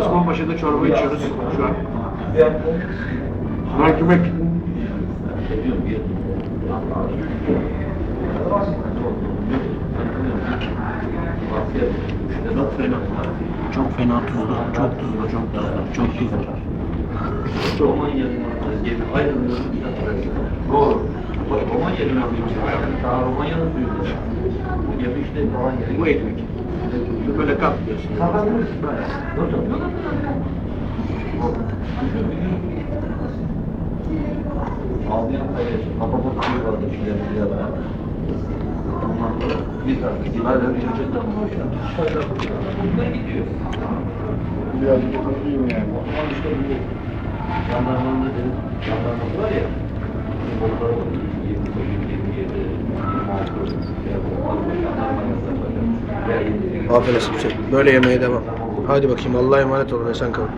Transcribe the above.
Osman Paşa'da çorba içiyoruz şu an. Mercimek. Çok fena tuzlu, çok tuzlu, çok tuzlu, çok tuzlu. Roman yazılması gibi ayrılıyor. Doğru. Bak Roman yazılması Daha Romanya'nın duyduğu işte kıyma etmek. Böyle kalkmıyorsun. Kalkamıyorsun böyle. Otur. Ağlayan da yaşıyor. Kafamda kuyu vardı içinde bir yere. Biz artık yıllardan çocuktan boşa. Dışarıda bundan gidiyor. Biraz yıkılayım yani. Ama işte bu jandarmanın da dedim. Jandarmanın var ya. Onlara 20 yasakları. Veya 28. Aferin Hüseyin. Böyle yemeye devam. Hadi bakayım Allah'a emanet olun esen kalın.